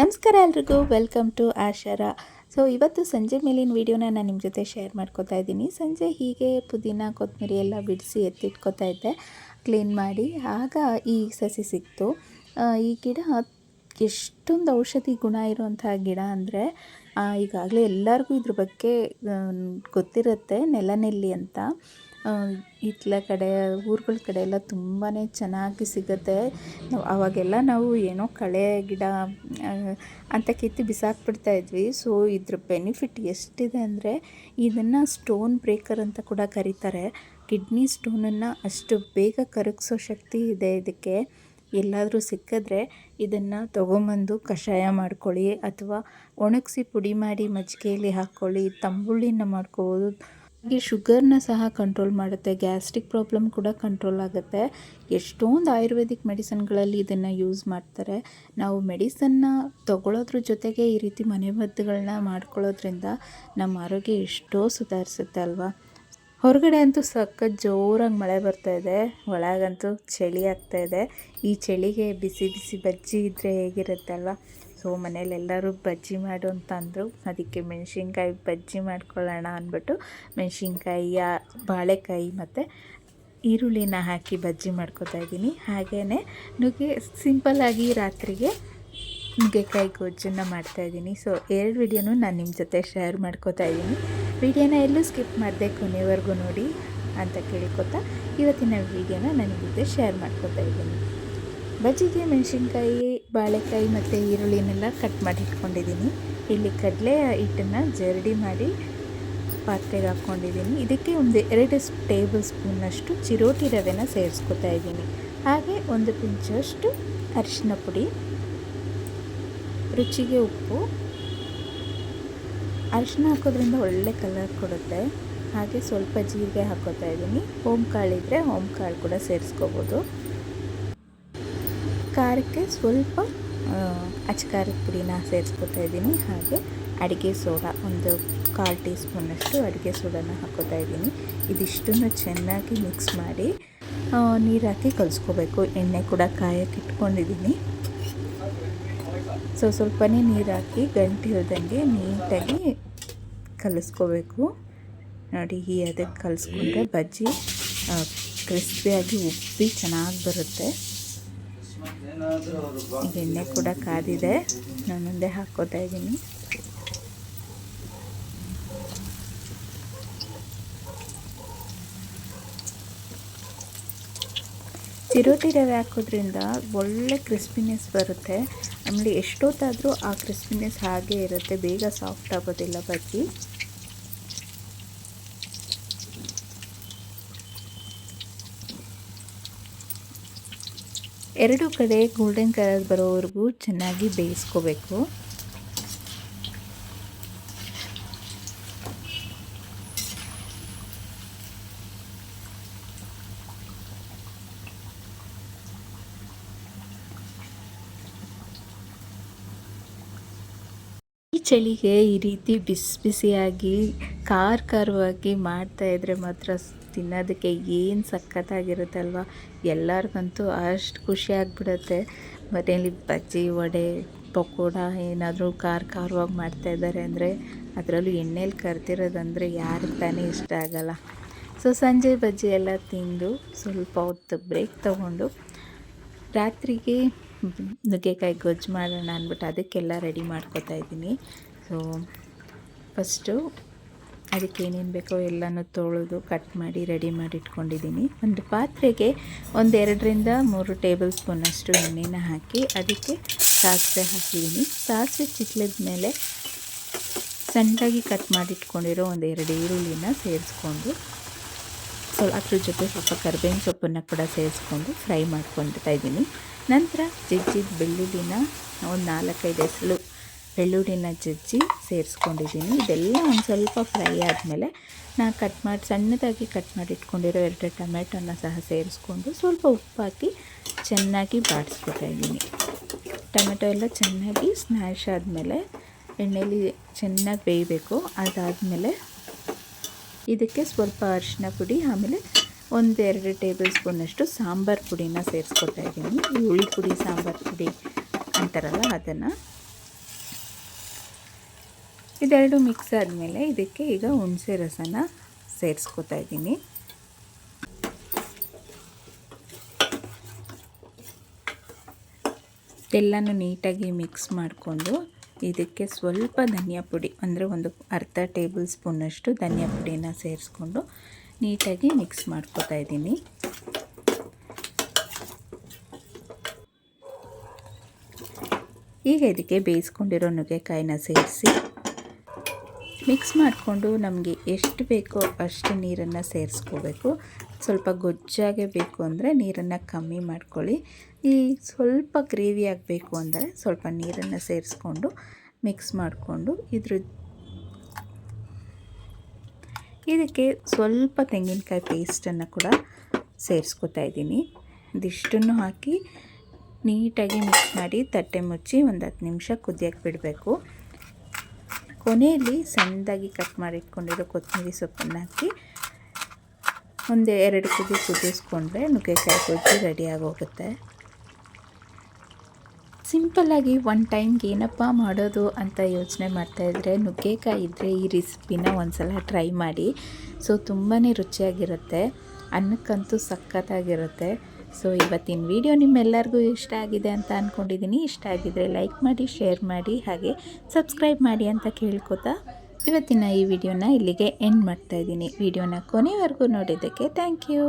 ನಮಸ್ಕಾರ ಎಲ್ರಿಗೂ welcome to ಆಶಾರ. So ಇವತ್ತು ಸಂಜೆ ಮೇಲಿನ ವೀಡಿಯೋನ ನಾನು ನಿಮ್ಮ ಜೊತೆ ಶೇರ್ ಮಾಡ್ಕೋತಾ ಇದ್ದೀನಿ. ಸಂಜೆ ಹೀಗೆ ಪುದೀನ ಕೊತ್ತಂಬರಿ ಎಲ್ಲ ಬಿಡಿಸಿ ಎತ್ತಿಟ್ಕೋತಾ ಇದ್ದೆ ಕ್ಲೀನ್ ಮಾಡಿ. ಆಗ ಈ ಸಸಿ ಸಿಕ್ತು. ಈ ಗಿಡ ಎಷ್ಟೊಂದು ಔಷಧಿ ಗುಣ ಇರುವಂಥ ಗಿಡ ಅಂದರೆ ಈಗಾಗಲೇ ಎಲ್ಲರಿಗೂ ಇದ್ರ ಬಗ್ಗೆ ಗೊತ್ತಿರುತ್ತೆ ನೆಲನೆಲ್ಲಿ ಅಂತ. ಇತ್ಲ ಕಡೆ, ಊರುಗಳ ಕಡೆ ಎಲ್ಲ ತುಂಬಾ ಚೆನ್ನಾಗಿ ಸಿಗುತ್ತೆ. ನಾವು ಅವಾಗೆಲ್ಲ ನಾವು ಏನೋ ಕಳೆ, ಗಿಡ ಅಂತ ಕಿತ್ತು ಬಿಸಾಕ್ಬಿಡ್ತಾ ಇದ್ವಿ. ಸೊ, ಇದ್ರ ಬೆನಿಫಿಟ್ ಎಷ್ಟಿದೆ ಅಂದರೆ, ಇದನ್ನು ಸ್ಟೋನ್ ಬ್ರೇಕರ್ ಅಂತ ಕೂಡ ಕರೀತಾರೆ. ಕಿಡ್ನಿ ಸ್ಟೋನನ್ನು ಅಷ್ಟು ಬೇಗ ಕರಗಿಸೋ ಶಕ್ತಿ ಇದೆ ಇದಕ್ಕೆ. ಎಲ್ಲಾದರೂ ಸಿಕ್ಕಿದ್ರೆ ಇದನ್ನು ತೊಗೊಂಬಂದು ಕಷಾಯ ಮಾಡ್ಕೊಳ್ಳಿ, ಅಥವಾ ಒಣಗಿಸಿ ಪುಡಿ ಮಾಡಿ ಮಜ್ಜಿಗೆಯಲ್ಲಿ ಹಾಕ್ಕೊಳ್ಳಿ ತಂಬುಳಿನ ಮಾಡ್ಕೋಬೋದು. ಈ ಶುಗರ್ನ ಸಹ ಕಂಟ್ರೋಲ್ ಮಾಡುತ್ತೆ, ಗ್ಯಾಸ್ಟ್ರಿಕ್ ಪ್ರಾಬ್ಲಮ್ ಕೂಡ ಕಂಟ್ರೋಲ್ ಆಗುತ್ತೆ. ಎಷ್ಟೊಂದು ಆಯುರ್ವೇದಿಕ್ ಮೆಡಿಸನ್ಗಳಲ್ಲಿ ಇದನ್ನು ಯೂಸ್ ಮಾಡ್ತಾರೆ. ನಾವು ಮೆಡಿಸನ್ನ ತಗೊಳ್ಳೋದ್ರ ಜೊತೆಗೆ ಈ ರೀತಿ ಮನೆಮದ್ದುಗಳನ್ನ ಮಾಡ್ಕೊಳ್ಳೋದ್ರಿಂದ ನಮ್ಮ ಆರೋಗ್ಯ ಎಷ್ಟೋ ಸುಧಾರಿಸುತ್ತೆ ಅಲ್ವಾ? ಹೊರಗಡೆ ಅಂತೂ ಸಖತ್ ಜೋರಾಗಿ ಮಳೆ ಬರ್ತಾ ಇದೆ. ಒಳಗಂತೂ ಚಳಿ ಆಗ್ತಾ ಇದೆ. ಈ ಚಳಿಗೆ ಬಿಸಿ ಬಿಸಿ ಬಜ್ಜಿ ಇದ್ದರೆ ಹೇಗಿರುತ್ತೆ ಅಲ್ವಾ? ಸೊ ಮನೇಲಿ ಎಲ್ಲರೂ ಬಜ್ಜಿ ಮಾಡು ಅಂತಂದರು. ಅದಕ್ಕೆ ಮೆಣಸಿನ್ಕಾಯಿ ಬಜ್ಜಿ ಮಾಡ್ಕೊಳ್ಳೋಣ ಅಂದ್ಬಿಟ್ಟು ಮೆಣಸಿನ್ಕಾಯಿಯ ಬಾಳೆಕಾಯಿ ಮತ್ತು ಈರುಳ್ಳಿನ ಹಾಕಿ ಬಜ್ಜಿ ಮಾಡ್ಕೋತಾ ಇದ್ದೀನಿ. ಹಾಗೇ ನುಗ್ಗೆ ಸಿಂಪಲ್ಲಾಗಿ ರಾತ್ರಿಗೆ ನುಗ್ಗೆಕಾಯಿ ಗೊಜ್ಜನ್ನು ಮಾಡ್ತಾಯಿದ್ದೀನಿ ಸೊ ಎರಡು ವಿಡಿಯೋನು ನಾನು ನಿಮ್ಮ ಜೊತೆ ಶೇರ್ ಮಾಡ್ಕೋತಾ ಇದ್ದೀನಿ. ವಿಡಿಯೋನ ಎಲ್ಲೂ ಸ್ಕಿಪ್ ಮಾಡದೆ ಕೊನೆವರೆಗೂ ನೋಡಿ ಅಂತ ಕೇಳಿಕೊತಾ ಇವತ್ತಿನ ವಿಡಿಯೋನ ನನ್ನ ಜೊತೆ ಶೇರ್ ಮಾಡ್ಕೋತಾ ಇದ್ದೀನಿ. ಬಜ್ಜಿಗೆ ಮೆಣಸಿನ್ಕಾಯಿ ಬಾಳೆಕಾಯಿ ಮತ್ತು ಈರುಳ್ಳಿನೆಲ್ಲ ಕಟ್ ಮಾಡಿ ಇಟ್ಕೊಂಡಿದ್ದೀನಿ ಇಲ್ಲಿ ಕಡಲೆ ಹಿಟ್ಟನ್ನು ಜರಡಿ ಮಾಡಿ ಪಾತ್ರೆಗೆ ಹಾಕ್ಕೊಂಡಿದ್ದೀನಿ. ಇದಕ್ಕೆ ಒಂದು ಎರಡು ಟೇಬಲ್ ಸ್ಪೂನಷ್ಟು ಚಿರೋಟಿ ರವೆನ ಸೇರಿಸ್ಕೊತಾ ಇದ್ದೀನಿ. ಹಾಗೆ ಒಂದು ಪಿಂಚಷ್ಟು ಅರಿಶಿನ ಪುಡಿ, ರುಚಿಗೆ ಉಪ್ಪು. ಅರಿಶಿನ ಹಾಕೋದ್ರಿಂದ ಒಳ್ಳೆ ಕಲರ್ ಕೊಡುತ್ತೆ. ಹಾಗೆ ಸ್ವಲ್ಪ ಜೀರಿಗೆ ಹಾಕೋತಾ ಇದ್ದೀನಿ. ಓಂ ಕಾಳಿದ್ರೆ ಓಮ್ ಕಾಳು ಕೂಡ ಸೇರಿಸ್ಕೋಬೋದು. ಖಾರಕ್ಕೆ ಸ್ವಲ್ಪ ಅಚ್ಕಾರದ ಪುಡಿನ ಸೇರಿಸ್ಕೊತಾ ಇದ್ದೀನಿ. ಹಾಗೆ ಅಡುಗೆ ಸೋಡಾ, ಒಂದು ಕಾಲು ಟೀ ಸ್ಪೂನಷ್ಟು ಅಡುಗೆ ಸೋಡಾನ ಹಾಕೋತಾ ಇದ್ದೀನಿ. ಇದಿಷ್ಟನ್ನು ಚೆನ್ನಾಗಿ ಮಿಕ್ಸ್ ಮಾಡಿ ನೀರು ಹಾಕಿ ಕಲಿಸ್ಕೋಬೇಕು. ಎಣ್ಣೆ ಕೂಡ ಕಾಯಕ್ಕೆ ಇಟ್ಕೊಂಡಿದ್ದೀನಿ. ಸೊ ಸ್ವಲ್ಪನೇ ನೀರು ಹಾಕಿ ಗಂಟು ಇಲ್ದಂಗೆ ನೀಟಾಗಿ ಕಲಿಸ್ಕೋಬೇಕು. ನೋಡಿ, ಈ ಅದಕ್ಕೆ ಕಲಿಸ್ಕೊಂಡ್ರೆ ಬಜ್ಜಿ ಕ್ರಿಸ್ಪಿಯಾಗಿ ಉಪ್ಪಿ ಚೆನ್ನಾಗಿ ಬರುತ್ತೆ. ಎಣ್ಣೆ ಕೂಡ ಕಾದಿದೆ. ನಾನು ಮುಂದೆ ಹಾಕೋತಾ ಇದ್ದೀನಿ. ಚಿರೋಟಿ ರವೆ ಹಾಕೋದ್ರಿಂದ ಒಳ್ಳೆ ಕ್ರಿಸ್ಪಿನೆಸ್ ಬರುತ್ತೆ. ಆಮೇಲೆ ಎಷ್ಟೊತ್ತಾದರೂ ಆ ಕ್ರಿಸ್ಪಿನೆಸ್ ಹಾಗೆ ಇರುತ್ತೆ. ಬೇಗ ಸಾಫ್ಟ್ ಆಗೋದಿಲ್ಲ ಬಜ್ಜಿ. ಎರಡು ಕಡೆ ಗೋಲ್ಡನ್ ಕಲರ್ ಬರೋವರೆಗೂ ಚೆನ್ನಾಗಿ ಬೇಯಿಸ್ಕೋಬೇಕು. ಈ ಚಳಿಗೆ ಈ ರೀತಿ ಬಿಸಿ ಬಿಸಿಯಾಗಿ ಖಾರ ಖಾರವಾಗಿ ಮಾಡ್ತಾಯಿದ್ರೆ ಮಾತ್ರ ತಿನ್ನೋದಕ್ಕೆ ಏನು ಸಖತ್ತಾಗಿರುತ್ತಲ್ವ? ಎಲ್ಲರಿಗಂತೂ ಅಷ್ಟು ಖುಷಿ ಆಗಿಬಿಡುತ್ತೆ. ಮನೆಯಲ್ಲಿ ಬಜ್ಜಿ, ವಡೆ, ಪಕೋಡ ಏನಾದರೂ ಖಾರ ಖಾರವಾಗಿ ಮಾಡ್ತಾಯಿದ್ದಾರೆ ಅಂದರೆ ಅದರಲ್ಲೂ ಎಣ್ಣೆಲಿ ಕರ್ತಿರೋದಂದರೆ ಯಾರಿಗೆ ತಾನೇ ಇಷ್ಟ ಆಗಲ್ಲ. ಸೊ, ಸಂಜೆ ಬಜ್ಜಿ ಎಲ್ಲ ತಿಂದು ಸ್ವಲ್ಪ ಹೊತ್ತು ಬ್ರೇಕ್ ತೊಗೊಂಡು ರಾತ್ರಿಗೆ ನುಗ್ಗೆಕಾಯಿ ಗೊಜ್ಜು ಮಾಡೋಣ ಅಂದ್ಬಿಟ್ಟು ಅದಕ್ಕೆಲ್ಲ ರೆಡಿ ಮಾಡ್ಕೊತಾ ಇದ್ದೀನಿ. ಸೊ ಫಸ್ಟು ಅದಕ್ಕೆ ಏನೇನು ಬೇಕೋ ಎಲ್ಲನೂ ತೊಳೆದು ಕಟ್ ಮಾಡಿ ರೆಡಿ ಮಾಡಿ ಇಟ್ಕೊಂಡಿದ್ದೀನಿ. ಒಂದು ಪಾತ್ರೆಗೆ ಒಂದೆರಡರಿಂದ ಮೂರು ಟೇಬಲ್ ಸ್ಪೂನಷ್ಟು ಎಣ್ಣೆನ ಹಾಕಿ ಅದಕ್ಕೆ ಸಾಸಿವೆ ಹಾಕಿದ್ದೀನಿ. ಸಾಸಿವೆ ಚಿಟ್ಲಿದ ಮೇಲೆ ಸಣ್ಣದಾಗಿ ಕಟ್ ಮಾಡಿಟ್ಕೊಂಡಿರೋ ಒಂದು ಎರಡು ಈರುಳ್ಳಿನ ಸೇರಿಸ್ಕೊಂಡು ಸ್ವಲ್ಪ ಅದ್ರ ಜೊತೆ ಸ್ವಲ್ಪ ಕರ್ಬೇವಿನ ಸೊಪ್ಪನ್ನು ಕೂಡ ಸೇರಿಸ್ಕೊಂಡು ಫ್ರೈ ಮಾಡ್ಕೊತಾ ಇದ್ದೀನಿ. ನಂತರ ಜಜ್ಜಿದ ಬೆಳ್ಳುಳ್ಳಿನ ಒಂದು ನಾಲ್ಕೈದು ಹೆಸರು ಬೆಳ್ಳುಳ್ಳಿನ ಜಜ್ಜಿ ಸೇರಿಸ್ಕೊಂಡಿದ್ದೀನಿ. ಇದೆಲ್ಲ ಒಂದು ಸ್ವಲ್ಪ ಫ್ರೈ ಆದಮೇಲೆ ನಾನು ಕಟ್ ಮಾಡಿ ಸಣ್ಣದಾಗಿ ಕಟ್ ಮಾಡಿ ಇಟ್ಕೊಂಡಿರೋ ಎರಡು ಟೊಮೆಟೊನ ಸಹ ಸೇರಿಸ್ಕೊಂಡು ಸ್ವಲ್ಪ ಉಪ್ಪು ಹಾಕಿ ಚೆನ್ನಾಗಿ ಬಾಡಿಸ್ಕೊತಾ ಇದ್ದೀನಿ. ಟೊಮೆಟೊ ಎಲ್ಲ ಚೆನ್ನಾಗಿ ಸ್ನ್ಯಾಶ್ ಆದಮೇಲೆ ಎಣ್ಣೆಯಲ್ಲಿ ಚೆನ್ನಾಗಿ ಬೇಯಬೇಕು. ಅದಾದಮೇಲೆ ಇದಕ್ಕೆ ಸ್ವಲ್ಪ ಅರಿಶಿನ ಪುಡಿ, ಆಮೇಲೆ ಒಂದೆರಡು ಟೇಬಲ್ ಸ್ಪೂನಷ್ಟು ಸಾಂಬಾರು ಪುಡಿನ ಸೇರಿಸ್ಕೊತಾ ಇದ್ದೀನಿ. ಹುಳಿ ಪುಡಿ, ಸಾಂಬಾರು ಪುಡಿ ಅಂತಾರಲ್ಲ, ಅದನ್ನು ಇದೆರಡು ಮಿಕ್ಸ್ ಆದಮೇಲೆ ಇದಕ್ಕೆ ಈಗ ಹುಣಸೆ ರಸನ ಸೇರಿಸ್ಕೊತಾ ಇದ್ದೀನಿ. ಎಲ್ಲನೂ ನೀಟಾಗಿ ಮಿಕ್ಸ್ ಮಾಡಿಕೊಂಡು ಇದಕ್ಕೆ ಸ್ವಲ್ಪ ಧನಿಯಾ ಪುಡಿ, ಅಂದರೆ ಒಂದು ಅರ್ಧ ಟೇಬಲ್ ಸ್ಪೂನಷ್ಟು ಧನಿಯಾ ಪುಡಿನ ಸೇರಿಸ್ಕೊಂಡು ನೀಟಾಗಿ ಮಿಕ್ಸ್ ಮಾಡ್ಕೋತಾ ಇದ್ದೀನಿ. ಈಗ ಇದಕ್ಕೆ ಬೇಯಿಸ್ಕೊಂಡಿರೋ ನುಗ್ಗೆಕಾಯಿನ ಸೇರಿಸಿ ಮಿಕ್ಸ್ ಮಾಡಿಕೊಂಡು ನಮಗೆ ಎಷ್ಟು ಬೇಕೋ ಅಷ್ಟು ನೀರನ್ನು ಸೇರಿಸ್ಕೋಬೇಕು. ಸ್ವಲ್ಪ ಗೊಜ್ಜಾಗೆ ಬೇಕು ಅಂದರೆ ನೀರನ್ನು ಕಮ್ಮಿ ಮಾಡ್ಕೊಳ್ಳಿ. ಈ ಸ್ವಲ್ಪ ಗ್ರೇವಿ ಆಗಬೇಕು ಅಂದರೆ ಸ್ವಲ್ಪ ನೀರನ್ನು ಸೇರಿಸ್ಕೊಂಡು ಮಿಕ್ಸ್ ಮಾಡಿಕೊಂಡು ಇದ್ರ ಇದಕ್ಕೆ ಸ್ವಲ್ಪ ತೆಂಗಿನಕಾಯಿ ಪೇಸ್ಟನ್ನು ಕೂಡ ಸೇರಿಸ್ಕೊತಾ ಇದ್ದೀನಿ. ಇದಿಷ್ಟನ್ನು ಹಾಕಿ ನೀಟಾಗಿ ಮಿಕ್ಸ್ ಮಾಡಿ ತಟ್ಟೆ ಮುಚ್ಚಿ ಒಂದು ಹತ್ತು ನಿಮಿಷ ಕುದಿಯೋಕ್ಕೆ ಬಿಡಬೇಕು. ಕೊನೆಯಲ್ಲಿ ಸಣ್ಣದಾಗಿ ಕಟ್ ಮಾಡಿಟ್ಕೊಂಡಿರೋ ಕೊತ್ತಂಬರಿ ಸೊಪ್ಪನ್ನು ಹಾಕಿ ಒಂದು ಎರಡು ಕುದಿ ಕುದಿಸ್ಕೊಂಡ್ರೆ ನುಗ್ಗೆಕಾಯಿ ಗೊಜ್ಜು ರೆಡಿ ಆಗೋಗುತ್ತೆ. ಸಿಂಪಲ್ಲಾಗಿ ಒನ್ ಟೈಮ್ಗೆ ಏನಪ್ಪ ಮಾಡೋದು ಅಂತ ಯೋಚನೆ ಮಾಡ್ತಾಯಿದ್ರೆ ನುಗ್ಗೆಕಾಯಿ ಇದ್ದರೆ ಈ ರೆಸಿಪಿನ ಒಂದು ಸಲ ಟ್ರೈ ಮಾಡಿ. ಸೊ ತುಂಬಾ ರುಚಿಯಾಗಿರುತ್ತೆ. ಅನ್ನಕ್ಕಂತೂ ಸಖತ್ತಾಗಿರುತ್ತೆ. ಸೊ ಇವತ್ತಿನ ವಿಡಿಯೋ ನಿಮ್ಮೆಲ್ಲರಿಗೂ ಇಷ್ಟ ಆಗಿದೆ ಅಂತ ಅಂದ್ಕೊಂಡಿದ್ದೀನಿ ಇಷ್ಟ ಆಗಿದರೆ ಲೈಕ್ ಮಾಡಿ ಶೇರ್ ಮಾಡಿ, ಹಾಗೆ ಸಬ್ಸ್ಕ್ರೈಬ್ ಮಾಡಿ ಅಂತ ಕೇಳ್ಕೊತಾ ಇವತ್ತಿನ ಈ ವಿಡಿಯೋನ ಇಲ್ಲಿಗೆ ಎಂಡ್ ಮಾಡ್ತಾಯಿದ್ದೀನಿ ವಿಡಿಯೋನ ಕೊನೆವರೆಗೂ ನೋಡಿದ್ದಕ್ಕೆ ಥ್ಯಾಂಕ್ ಯು